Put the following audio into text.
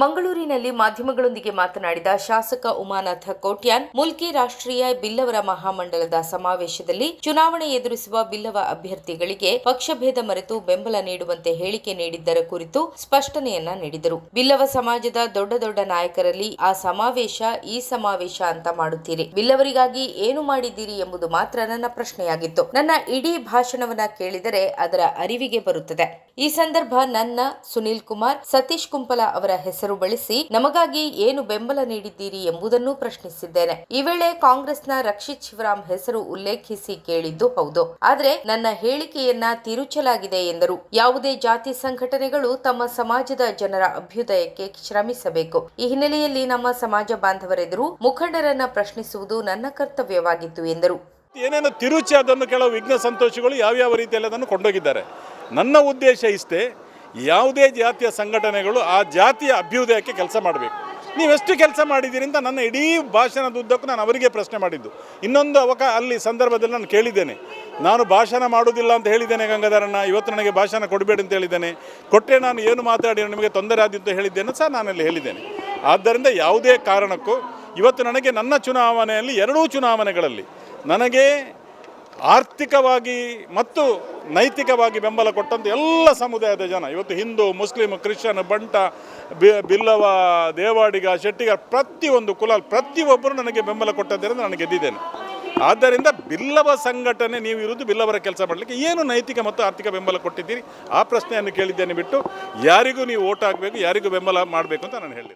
ಮಂಗಳೂರಿನಲ್ಲಿ ಮಾಧ್ಯಮಗಳೊಂದಿಗೆ ಮಾತನಾಡಿದ ಶಾಸಕ ಉಮಾನಾಥ ಕೋಟ್ಯಾನ್, ಮುಲ್ಕಿ ರಾಷ್ಟ್ರೀಯ ಬಿಲ್ಲವರ ಮಹಾಮಂಡಲದ ಸಮಾವೇಶದಲ್ಲಿ ಚುನಾವಣೆ ಎದುರಿಸುವ ಬಿಲ್ಲವ ಅಭ್ಯರ್ಥಿಗಳಿಗೆ ಪಕ್ಷಭೇದ ಮರೆತು ಬೆಂಬಲ ನೀಡುವಂತೆ ಹೇಳಿಕೆ ನೀಡಿದ್ದರ ಕುರಿತು ಸ್ಪಷ್ಟನೆಯನ್ನ ನೀಡಿದರು. ಬಿಲ್ಲವ ಸಮಾಜದ ದೊಡ್ಡ ದೊಡ್ಡ ನಾಯಕರಲ್ಲಿ ಆ ಸಮಾವೇಶ ಈ ಸಮಾವೇಶ ಅಂತ ಮಾಡುತ್ತೀರಿ. ಬಿಲ್ಲವರಿಗಾಗಿ ಏನು ಮಾಡಿದ್ದೀರಿ ಎಂಬುದು ಮಾತ್ರ ನನ್ನ ಪ್ರಶ್ನೆಯಾಗಿತ್ತು. ನನ್ನ ಇಡೀ ಭಾಷಣವನ್ನ ಕೇಳಿದರೆ ಅದರ ಅರಿವಿಗೆ ಬರುತ್ತದೆ. ಈ ಸಂದರ್ಭ ನನ್ನ ಸುನೀಲ್ ಕುಮಾರ್, ಸತೀಶ್ ಕುಂಪಲ ಅವರ ಹೆಸರು. ಬಳಸಿ ನಮಗಾಗಿ ಏನು ಬೆಂಬಲ ನೀಡಿದ್ದೀರಿ ಎಂಬುದನ್ನು ಪ್ರಶ್ನಿಸಿದ್ದೇನೆ. ಈ ವೇಳೆ ಕಾಂಗ್ರೆಸ್ನ ರಕ್ಷಿತ್ ಶಿವರಾಮ್ ಹೆಸರು ಉಲ್ಲೇಖಿಸಿ ಕೇಳಿದ್ದು ಹೌದು. ಆದರೆ ನನ್ನ ಹೇಳಿಕೆಯನ್ನ ತಿರುಚಲಾಗಿದೆ ಎಂದರು. ಯಾವುದೇ ಜಾತಿ ಸಂಘಟನೆಗಳು ತಮ್ಮ ಸಮಾಜದ ಜನರ ಅಭ್ಯುದಯಕ್ಕೆ ಶ್ರಮಿಸಬೇಕು. ಈ ಹಿನ್ನೆಲೆಯಲ್ಲಿ ನಮ್ಮ ಸಮಾಜ ಬಾಂಧವರೆದುರು ಮುಖಂಡರನ್ನ ಪ್ರಶ್ನಿಸುವುದು ನನ್ನ ಕರ್ತವ್ಯವಾಗಿತ್ತು ಎಂದರು. ಏನೇನು ತಿರುಚಿ ಅದನ್ನು ಕೆಲವು ವಿಘ್ನ ಸಂತೋಷಗಳು ಯಾವ್ಯಾವ ರೀತಿಯಲ್ಲಿ ಅದನ್ನು ಕೊಂಡೋಗಿದ್ದಾರೆ. ನನ್ನ ಉದ್ದೇಶ ಇಷ್ಟೇ ಯಾವುದೇ ಜಾತಿಯ ಸಂಘಟನೆಗಳು ಆ ಜಾತಿಯ ಅಭ್ಯುದಯಕ್ಕೆ ಕೆಲಸ ಮಾಡಬೇಕು. ನೀವೆಷ್ಟು ಕೆಲಸ ಮಾಡಿದ್ದೀರಿ ಅಂತ ನನ್ನ ಇಡೀ ಭಾಷಣದ ಉದ್ದಕ್ಕೂ ನಾನು ಅವರಿಗೆ ಪ್ರಶ್ನೆ ಮಾಡಿದ್ದು. ಇನ್ನೊಂದು ಅವಕ ಅಲ್ಲಿ ಸಂದರ್ಭದಲ್ಲಿ ನಾನು ಕೇಳಿದ್ದೇನೆ. ನಾನು ಭಾಷಣ ಮಾಡುವುದಿಲ್ಲ ಅಂತ ಹೇಳಿದ್ದೇನೆ ಗಂಗಾಧರಣ್ಣ. ಇವತ್ತು ನನಗೆ ಭಾಷಣ ಕೊಡಬೇಡಿ ಅಂತ ಹೇಳಿದ್ದೇನೆ. ಕೊಟ್ಟರೆ ನಾನು ಏನು ಮಾತಾಡಿ ನಿಮಗೆ ತೊಂದರೆ ಆದಿತ್ತು ಹೇಳಿದ್ದೇನೆ ಸಹ ಅಲ್ಲಿ ಹೇಳಿದ್ದೇನೆ. ಆದ್ದರಿಂದ ಯಾವುದೇ ಕಾರಣಕ್ಕೂ ಇವತ್ತು ನನಗೆ ನನ್ನ ಚುನಾವಣೆಯಲ್ಲಿ ಎರಡೂ ಚುನಾವಣೆಗಳಲ್ಲಿ ನನಗೆ ಆರ್ಥಿಕವಾಗಿ ಮತ್ತು ನೈತಿಕವಾಗಿ ಬೆಂಬಲ ಕೊಟ್ಟಂಥ ಎಲ್ಲ ಸಮುದಾಯದ ಜನ. ಇವತ್ತು ಹಿಂದೂ, ಮುಸ್ಲಿಂ, ಕ್ರಿಶ್ಚಿಯನ್, ಬಂಟ ಬಿಲ್ಲವ, ದೇವಾಡಿಗ, ಶೆಟ್ಟಿಗ ಪ್ರತಿಯೊಂದು ಕುಲ ಪ್ರತಿಯೊಬ್ಬರು ನನಗೆ ಬೆಂಬಲ ಕೊಟ್ಟದ್ದರಿಂದ ನಾನು ಗೆದ್ದಿದ್ದೇನೆ. ಆದ್ದರಿಂದ ಬಿಲ್ಲವ ಸಂಘಟನೆ, ನೀವು ಇರುವುದು ಬಿಲ್ಲವರ ಕೆಲಸ ಮಾಡಲಿಕ್ಕೆ ಏನು ನೈತಿಕ ಮತ್ತು ಆರ್ಥಿಕ ಬೆಂಬಲ ಕೊಟ್ಟಿದ್ದೀರಿ? ಆ ಪ್ರಶ್ನೆಯನ್ನು ಕೇಳಿದ್ದೇನೆ ಬಿಟ್ಟು, ಯಾರಿಗೂ ನೀವು ಓಟ್ ಹಾಕಬೇಕು, ಯಾರಿಗೂ ಬೆಂಬಲ ಮಾಡಬೇಕು ಅಂತ ನಾನು ಹೇಳಿದೆ